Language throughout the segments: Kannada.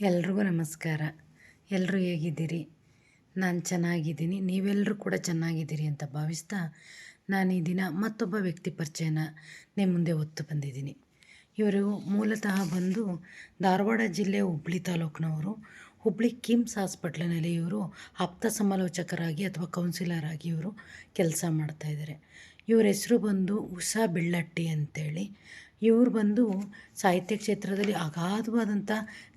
ಎಲ್ರಿಗೂ ನಮಸ್ಕಾರ. ಎಲ್ಲರೂ ಹೇಗಿದ್ದೀರಿ? ನಾನು ಚೆನ್ನಾಗಿದ್ದೀನಿ. ನೀವೆಲ್ಲರೂ ಕೂಡ ಚೆನ್ನಾಗಿದ್ದೀರಿ ಅಂತ ಭಾವಿಸ್ತಾ ನಾನು ಈ ದಿನ ಮತ್ತೊಬ್ಬ ವ್ಯಕ್ತಿ ಪರಿಚಯನ ನಿಮ್ಮ ಮುಂದೆ ಹೊತ್ತು ಬಂದಿದ್ದೀನಿ. ಇವರು ಮೂಲತಃ ಬಂದು ಧಾರವಾಡ ಜಿಲ್ಲೆ ಹುಬ್ಳಿ ತಾಲೂಕಿನವರು. ಹುಬ್ಳಿ ಕಿಮ್ಸ್ ಹಾಸ್ಪಿಟ್ಲಿನಲ್ಲಿ ಇವರು ಆಪ್ತ ಸಮಾಲೋಚಕರಾಗಿ ಅಥವಾ ಕೌನ್ಸಿಲರ್ ಆಗಿ ಇವರು ಕೆಲಸ ಮಾಡ್ತಾಯಿದ್ದಾರೆ ಇವ್ರ ಹೆಸರು ಬಂದು ಉಷಾ ಬೆಳ್ಳಟ್ಟಿ ಅಂತೇಳಿ. ಇವ್ರು ಬಂದು ಸಾಹಿತ್ಯ ಕ್ಷೇತ್ರದಲ್ಲಿ ಅಗಾಧವಾದಂಥ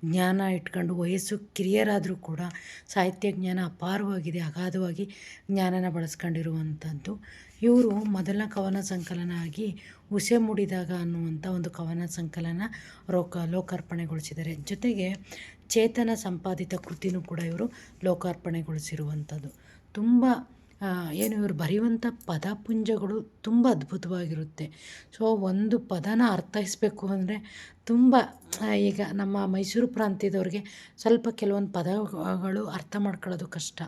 ಜ್ಞಾನ ಇಟ್ಕೊಂಡು ವಯಸ್ಸು ಕಿರಿಯರಾದರೂ ಕೂಡ ಸಾಹಿತ್ಯ ಜ್ಞಾನ ಅಪಾರವಾಗಿದೆ, ಅಗಾಧವಾಗಿ ಜ್ಞಾನನ ಬಳಸ್ಕೊಂಡಿರುವಂಥದ್ದು. ಇವರು ಮೊದಲ ಕವನ ಸಂಕಲನ ಆಗಿ ಉಸೆ ಮುಡಿದಾಗ ಅನ್ನುವಂಥ ಒಂದು ಕವನ ಸಂಕಲನ ರೋಕ ಲೋಕಾರ್ಪಣೆಗೊಳಿಸಿದ್ದಾರೆ. ಜೊತೆಗೆ ಚೇತನ ಸಂಪಾದಿತ ಕೃತಿನೂ ಕೂಡ ಇವರು ಲೋಕಾರ್ಪಣೆಗೊಳಿಸಿರುವಂಥದ್ದು. ತುಂಬ ಏನು ಇವರು ಬರೆಯುವಂಥ ಪದಪುಂಜಗಳು ತುಂಬ ಅದ್ಭುತವಾಗಿರುತ್ತೆ. ಸೊ, ಒಂದು ಪದನ ಅರ್ಥೈಸಬೇಕು ಅಂದರೆ ತುಂಬ ಈಗ ನಮ್ಮ ಮೈಸೂರು ಪ್ರಾಂತ್ಯದವ್ರಿಗೆ ಸ್ವಲ್ಪ ಕೆಲವೊಂದು ಪದಗಳು ಅರ್ಥ ಮಾಡ್ಕೊಳ್ಳೋದು ಕಷ್ಟ.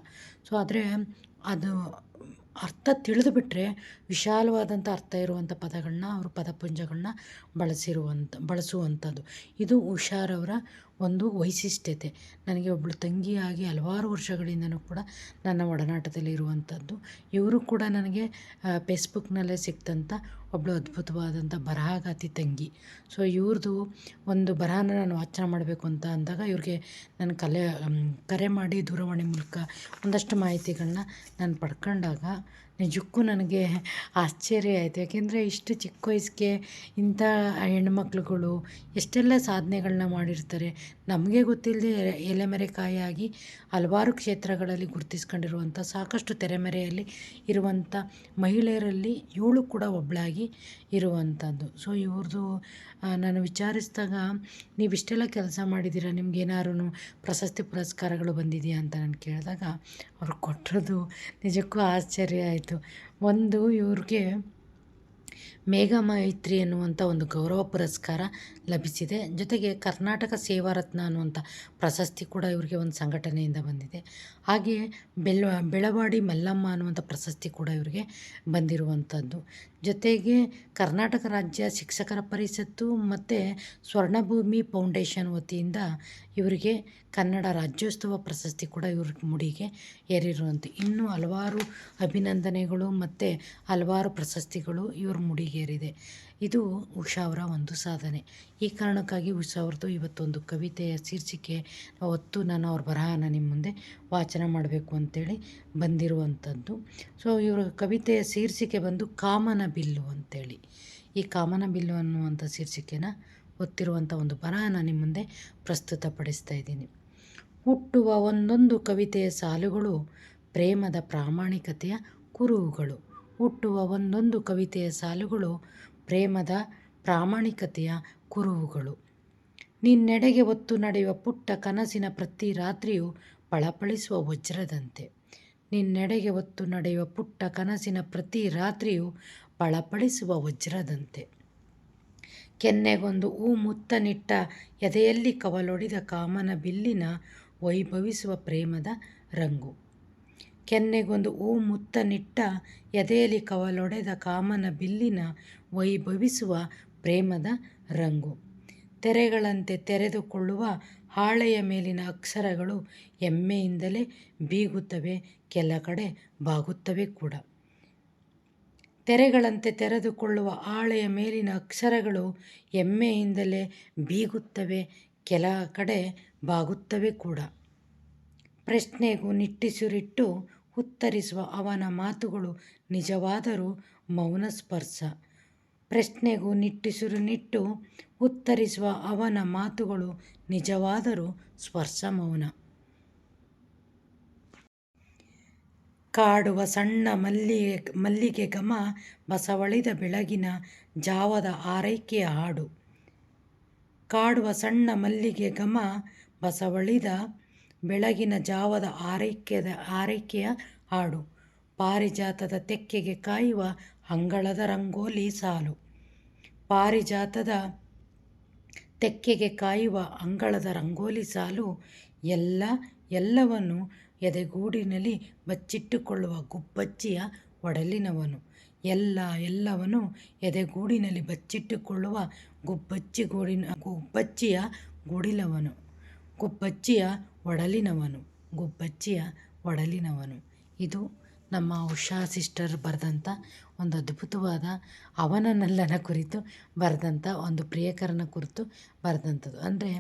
ಸೊ, ಆದರೆ ಅದು ಅರ್ಥ ತಿಳಿದುಬಿಟ್ರೆ ವಿಶಾಲವಾದಂಥ ಅರ್ಥ ಇರುವಂಥ ಪದಗಳನ್ನ ಅವರು ಪದಪುಂಜಗಳನ್ನ ಬಳಸಿರುವಂಥ, ಬಳಸುವಂಥದ್ದು. ಇದು ಹುಷಾರವರ ಒಂದು ವೈಶಿಷ್ಟ್ಯತೆ ನನಗೆ ಒಬ್ಬಳು ತಂಗಿಯಾಗಿ ಹಲವಾರು ವರ್ಷಗಳಿಂದಲೂ ಕೂಡ ನನ್ನ ಒಡನಾಟದಲ್ಲಿ ಇರುವಂಥದ್ದು. ಇವರು ಕೂಡ ನನಗೆ ಫೇಸ್ಬುಕ್ನಲ್ಲೇ ಸಿಕ್ತಂಥ ಒಬ್ಬಳು ಅದ್ಭುತವಾದಂಥ ಬರಹಗಾತಿ ತಂಗಿ. ಸೊ ಇವ್ರದ್ದು ಒಂದು ಬರಹನ ನಾನು ವಾಚನ ಮಾಡಬೇಕು ಅಂತ ಅಂದಾಗ ಇವ್ರಿಗೆ ನಾನು ಕಲೆ ಕರೆ ಮಾಡಿ ದೂರವಾಣಿ ಮೂಲಕ ಒಂದಷ್ಟು ಮಾಹಿತಿಗಳನ್ನ ನಾನು ಪಡ್ಕೊಂಡಾಗ ನಿಜಕ್ಕೂ ನನಗೆ ಆಶ್ಚರ್ಯ ಆಯಿತು. ಯಾಕೆಂದರೆ ಇಷ್ಟು ಚಿಕ್ಕ ವಯಸ್ಸಿಗೆ ಇಂಥ ಹೆಣ್ಮಕ್ಳುಗಳು ಎಷ್ಟೆಲ್ಲ ಸಾಧನೆಗಳನ್ನ ಮಾಡಿರ್ತಾರೆ. ನಮಗೆ ಗೊತ್ತಿಲ್ಲದೆ ಎಲೆಮರೆಕಾಯಾಗಿ ಹಲವಾರು ಕ್ಷೇತ್ರಗಳಲ್ಲಿ ಗುರುತಿಸ್ಕೊಂಡಿರುವಂಥ ಸಾಕಷ್ಟು ತೆರೆಮರೆಯಲ್ಲಿ ಇರುವಂಥ ಮಹಿಳೆಯರಲ್ಲಿ ಇವಳು ಕೂಡ ಒಬ್ಬಳಾಗಿ ಇರುವಂಥದ್ದು. ಸೊ ಇವ್ರದ್ದು ನಾನು ವಿಚಾರಿಸಿದಾಗ ನೀವು ಇಷ್ಟೆಲ್ಲ ಕೆಲಸ ಮಾಡಿದ್ದೀರ? ನಿಮ್ಗೇನಾದ್ರೂ ಪ್ರಶಸ್ತಿ ಪುರಸ್ಕಾರಗಳು ಬಂದಿದೆಯಾ ಅಂತ ನಾನು ಕೇಳಿದಾಗ, ಅವ್ರು ಕೊಟ್ಟಿರೋದು ನಿಜಕ್ಕೂ ಆಶ್ಚರ್ಯ ಆಯಿತು. ಒಂದು, ಇವ್ರಿಗೆ ಮೇಘ ಮೈತ್ರಿ ಎನ್ನುವಂಥ ಒಂದು ಗೌರವ ಪುರಸ್ಕಾರ ಲಭಿಸಿದೆ. ಜೊತೆಗೆ ಕರ್ನಾಟಕ ಸೇವಾ ರತ್ನ ಅನ್ನುವಂಥ ಪ್ರಶಸ್ತಿ ಕೂಡ ಇವರಿಗೆ ಒಂದು ಸಂಘಟನೆಯಿಂದ ಬಂದಿದೆ. ಹಾಗೆಯೇ ಬೆಳ ಬೆಳವಾಡಿ ಮಲ್ಲಮ್ಮ ಅನ್ನುವಂಥ ಪ್ರಶಸ್ತಿ ಕೂಡ ಇವರಿಗೆ ಬಂದಿರುವಂಥದ್ದು ಜೊತೆಗೆ ಕರ್ನಾಟಕ ರಾಜ್ಯ ಶಿಕ್ಷಕರ ಪರಿಷತ್ತು ಮತ್ತು ಸ್ವರ್ಣಭೂಮಿ ಫೌಂಡೇಶನ್ ವತಿಯಿಂದ ಇವರಿಗೆ ಕನ್ನಡ ರಾಜ್ಯೋತ್ಸವ ಪ್ರಶಸ್ತಿ ಕೂಡ ಇವ್ರ ಮುಡಿಗೆ ಏರಿರುವಂಥ ಇನ್ನೂ ಹಲವಾರು ಅಭಿನಂದನೆಗಳು ಮತ್ತು ಹಲವಾರು ಪ್ರಶಸ್ತಿಗಳು ಇವ್ರ ಮುಡಿಗೇರಿದೆ ಇದು ಉಷಾ ಅವರ ಒಂದು ಸಾಧನೆ. ಈ ಕಾರಣಕ್ಕಾಗಿ ಉಷಾ ಅವ್ರದ್ದು ಇವತ್ತೊಂದು ಕವಿತೆಯ ಶೀರ್ಷಿಕೆ ಹೊತ್ತು ನಾನು ಅವ್ರ ಬರಹನ ನಿಮ್ಮ ಮುಂದೆ ವಾಚನ ಮಾಡಬೇಕು ಅಂತೇಳಿ ಬಂದಿರುವಂಥದ್ದು. ಸೊ ಇವರ ಕವಿತೆಯ ಶೀರ್ಷಿಕೆ ಬಂದು ಕಾಮನ ಬಿಲ್ಲು ಅಂತೇಳಿ. ಈ ಕಾಮನ ಬಿಲ್ಲು ಅನ್ನುವಂಥ ಶೀರ್ಷಿಕೆನ ಒತ್ತಿರುವಂಥ ಒಂದು ಬರಹನ ನಿಮ್ಮ ಮುಂದೆ ಪ್ರಸ್ತುತಪಡಿಸ್ತಾ ಇದ್ದೀನಿ. ಹುಟ್ಟುವ ಒಂದೊಂದು ಕವಿತೆಯ ಸಾಲುಗಳು ಪ್ರೇಮದ ಪ್ರಾಮಾಣಿಕತೆಯ ಕುರುಹುಗಳು. ಹುಟ್ಟುವ ಒಂದೊಂದು ಕವಿತೆಯ ಸಾಲುಗಳು ಪ್ರೇಮದ ಪ್ರಾಮಾಣಿಕತೆಯ ಕುರುಹುಗಳು. ನಿನ್ನೆಡೆಗೆ ಒತ್ತು ನಡೆಯುವ ಪುಟ್ಟ ಕನಸಿನ ಪ್ರತಿ ರಾತ್ರಿಯು ಪಳಪಳಿಸುವ ವಜ್ರದಂತೆ. ನಿನ್ನೆಡೆಗೆ ಒತ್ತು ನಡೆಯುವ ಪುಟ್ಟ ಕನಸಿನ ಪ್ರತಿ ರಾತ್ರಿಯು ಪಳಪಳಿಸುವ ವಜ್ರದಂತೆ. ಕೆನ್ನೆಗೊಂದು ಹೂ ಮುತ್ತನಿಟ್ಟ ಎದೆಯಲ್ಲಿ ಕವಲೊಡಿದ ಕಾಮನ ಬಿಲ್ಲಿನ ವೈಭವಿಸುವ ಪ್ರೇಮದ ರಂಗು. ಕೆನ್ನೆಗೊಂದು ಹೂ ಮುತ್ತನಿಟ್ಟ ಎದೆಯಲ್ಲಿ ಕವಲೊಡೆದ ಕಾಮನ ಬಿಲ್ಲಿನ ವೈಭವಿಸುವ ಪ್ರೇಮದ ರಂಗು. ತೆರೆಗಳಂತೆ ತೆರೆದುಕೊಳ್ಳುವ ಹಾಳೆಯ ಮೇಲಿನ ಅಕ್ಷರಗಳು ಎಮ್ಮೆಯಿಂದಲೇ ಬೀಗುತ್ತವೆ ಕೆಲ ಕಡೆ ಬಾಗುತ್ತವೆ ಕೂಡ. ತೆರೆಗಳಂತೆ ತೆರೆದುಕೊಳ್ಳುವ ಹಾಳೆಯ ಮೇಲಿನ ಅಕ್ಷರಗಳು ಎಮ್ಮೆಯಿಂದಲೇ ಬೀಗುತ್ತವೆ ಕೆಲ ಕಡೆ ಬಾಗುತ್ತವೆ ಕೂಡ. ಪ್ರಶ್ನೆಗೂ ನಿಟ್ಟಿಸುರಿಟ್ಟು ಉತ್ತರಿಸುವ ಅವನ ಮಾತುಗಳು ನಿಜವಾದರೂ ಮೌನ ಸ್ಪರ್ಶ. ಪ್ರಶ್ನೆಗೂ ನಿಟ್ಟುಸಿರು ನಿಟ್ಟು ಉತ್ತರಿಸುವ ಅವನ ಮಾತುಗಳು ನಿಜವಾದರೂ ಸ್ಪರ್ಶ ಮೌನ. ಕಾಡುವ ಸಣ್ಣ ಮಲ್ಲಿಗೆ ಮಲ್ಲಿಗೆ ಗಮ ಬಸವಳಿದ ಬೆಳಗಿನ ಜಾವದ ಆರೈಕೆಯ ಹಾಡು. ಕಾಡುವ ಸಣ್ಣ ಮಲ್ಲಿಗೆ ಗಮ ಬಸವಳಿದ ಬೆಳಗಿನ ಜಾವದ ಆರೈಕೆದ, ಆರೈಕೆಯ ಹಾಡು. ಪಾರಿಜಾತದ ತೆಕ್ಕೆಗೆ ಕಾಯುವ ಅಂಗಳದ ರಂಗೋಲಿ ಸಾಲು. ಪಾರಿಜಾತದ ತೆಕ್ಕೆಗೆ ಕಾಯುವ ಅಂಗಳದ ರಂಗೋಲಿ ಸಾಲು ಎಲ್ಲ, ಎಲ್ಲವನ್ನು ಎದೆಗೂಡಿನಲ್ಲಿ ಬಚ್ಚಿಟ್ಟುಕೊಳ್ಳುವ ಗುಬ್ಬಚ್ಚಿಯ ಒಡಲಿನವನು. ಎಲ್ಲ, ಎಲ್ಲವನ್ನು ಎದೆಗೂಡಿನಲ್ಲಿ ಬಚ್ಚಿಟ್ಟುಕೊಳ್ಳುವ ಗುಬ್ಬಚ್ಚಿ ಗೂಡಿನ ಗುಬ್ಬಚ್ಚಿಯ ಗುಡಿಲವನು. ಗುಬ್ಬಚ್ಚಿಯ ಒಡಲಿನವನು, ಗುಬ್ಬಚ್ಚಿಯ ಒಡಲಿನವನು. ಇದು ನಮ್ಮ ಉಷಾ ಸಿಸ್ಟರ್ ಬರೆದಂಥ ಒಂದು ಅದ್ಭುತವಾದ ಅವನನಲ್ಲನ ಕುರಿತು, ಬರೆದಂಥ ಒಂದು ಪ್ರಿಯಕರನ ಕುರಿತು ಬರೆದಂಥದ್ದು. ಅಂದರೆ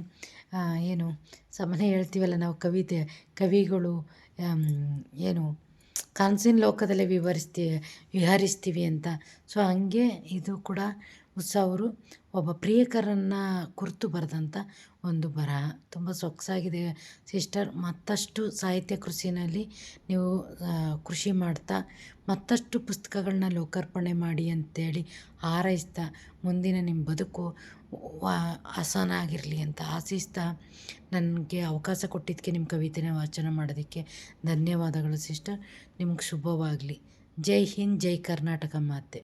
ಏನು ಸಾಮಾನ್ಯ ಹೇಳ್ತೀವಲ್ಲ ನಾವು ಕವಿತೆ, ಕವಿಗಳು ಏನು, ಕನಸಿನ ಲೋಕದಲ್ಲೇ ವಿವರಿಸ್ತೀವಿ ವಿಹರಿಸ್ತೀವಿ ಅಂತ. ಸೊ ಹಾಗೆ ಇದು ಕೂಡ ಉತ್ಸವರು ಒಬ್ಬ ಪ್ರಿಯಕರನ್ನ ಕುರಿತು ಬರೆದಂಥ ಒಂದು ಬರಹ ತುಂಬ ಸೊಗಸಾಗಿದೆ. ಸಿಸ್ಟರ್, ಮತ್ತಷ್ಟು ಸಾಹಿತ್ಯ ಕೃಷಿನಲ್ಲಿ ನೀವು ಕೃಷಿ ಮಾಡ್ತಾ ಮತ್ತಷ್ಟು ಪುಸ್ತಕಗಳನ್ನ ಲೋಕಾರ್ಪಣೆ ಮಾಡಿ ಅಂತೇಳಿ ಹಾರೈಸ್ತಾ ಮುಂದಿನ ನಿಮ್ಮ ಬದುಕು ಆಸನ ಆಗಿರಲಿ ಅಂತ ಆಶಿಸ್ತಾ ನನಗೆ ಅವಕಾಶ ಕೊಟ್ಟಿದ್ದಕ್ಕೆ, ನಿಮ್ಮ ಕವಿತೆನ ವಾಚನ ಮಾಡೋದಕ್ಕೆ ಧನ್ಯವಾದಗಳು ಸಿಸ್ಟರ್. ನಿಮ್ಗೆ ಶುಭವಾಗಲಿ. ಜೈ ಹಿಂದ್, ಜೈ ಕರ್ನಾಟಕ ಮಾತೆ.